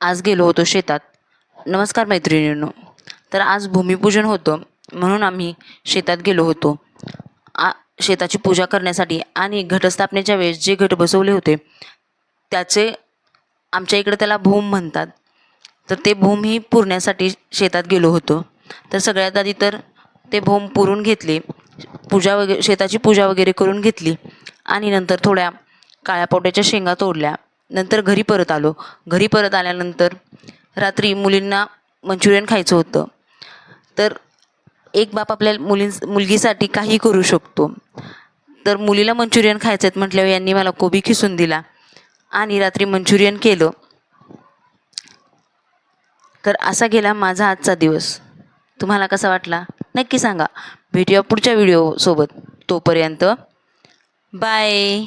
आज गेलो होतो शेतात. नमस्कार मैत्रिणींनो. तर आज भूमिपूजन होतं म्हणून आम्ही शेतात गेलो होतो. आ शेताची पूजा करण्यासाठी आणि घटस्थापनेच्या वेळेस जे घट बसवले होते त्याचे आमच्या इकडे त्याला भूम म्हणतात. तर ते भूम ही पुरण्यासाठी शेतात गेलो होतो. तर सगळ्यात आधी तर ते भूम पुरून घेतले पूजा वगैरे शेताची पूजा वगैरे करून घेतली आणि नंतर थोड्या काळ्या पावट्याच्या शेंगा तोडल्या. नंतर घरी परत आलो. घरी परत आल्यानंतर रात्री मुलींना मंचुरियन खायचं होतं. तर एक बाप आपल्या मुलीं मुलगीसाठी काही करू शकतो. तर मुलीला मंचुरियन खायचं आहेत म्हटल्यावर यांनी मला कोबी खिसून दिला आणि रात्री मंचुरियन केलं. तर असा गेला माझा आजचा दिवस. तुम्हाला कसा वाटला? नक्की सांगा. भेटूया पुढच्या व्हिडिओसोबत तोपर्यंत बाय